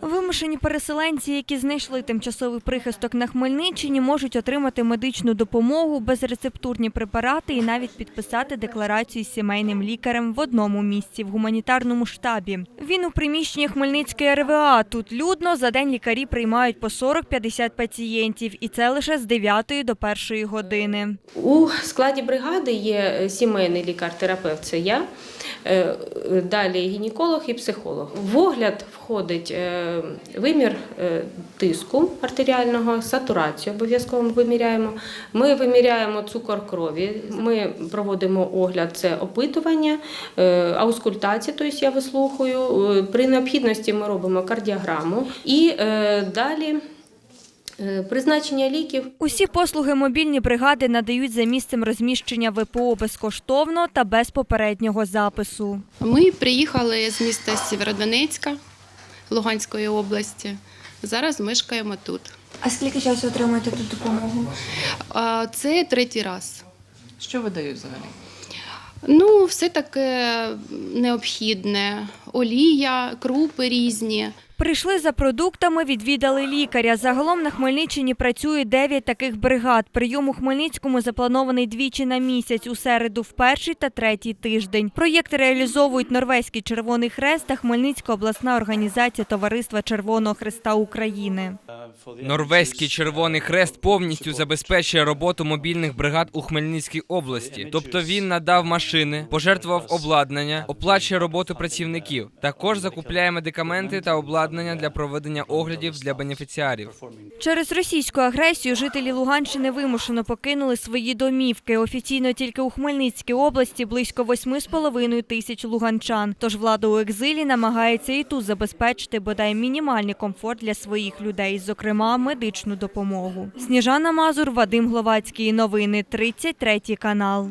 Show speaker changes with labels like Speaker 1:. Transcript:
Speaker 1: Вимушені переселенці, які знайшли тимчасовий прихисток на Хмельниччині, можуть отримати медичну допомогу, безрецептурні препарати і навіть підписати декларацію з сімейним лікарем в одному місці в гуманітарному штабі. Він у приміщенні Хмельницької РВА. Тут людно за день лікарі приймають по 40-50 пацієнтів, і це лише з 9 до 1 години.
Speaker 2: У складі бригади є сімейний лікар-терапевт, це я, далі гінеколог і психолог. В огляд входить е, вимір е, тиску артеріального, сатурацію обов'язково ми виміряємо. Ми виміряємо цукор крові, ми проводимо огляд, це опитування, е, аускультація, тобто я вислухаю. Е, При необхідності ми робимо кардіограму і е, далі е, призначення ліків.
Speaker 1: Усі послуги мобільні бригади надають за місцем розміщення ВПО безкоштовно та без попереднього запису.
Speaker 3: Ми приїхали з міста Сєвєродонецька Луганської області. Зараз мешкаємо тут.
Speaker 1: А скільки часу отримуєте тут допомогу?
Speaker 3: Це третій раз.
Speaker 4: Що видають взагалі?
Speaker 3: Ну, все таке необхідне: олія, крупи різні.
Speaker 1: Прийшли за продуктами, відвідали лікаря. Загалом на Хмельниччині працює 9 таких бригад. Прийом у Хмельницькому запланований двічі на місяць у середу в перший та третій тиждень. Проєкт реалізовують Норвезький Червоний Хрест та Хмельницька обласна організація Товариства Червоного Хреста України.
Speaker 5: Норвезький Червоний Хрест повністю забезпечує роботу мобільних бригад у Хмельницькій області. Тобто він надав машини, пожертвував обладнання, оплачує роботу працівників. Також закупляє медикаменти та обладнання для проведення оглядів для бенефіціарів.
Speaker 1: Через російську агресію жителі Луганщини вимушено покинули свої домівки. Офіційно тільки у Хмельницькій області близько 8,5 тисяч луганчан. Тож влада у екзилі намагається і тут забезпечити бодай мінімальний комфорт для своїх людей, зокрема медичну допомогу. Сніжана Мазур, Вадим Гловацький. Новини 33 канал.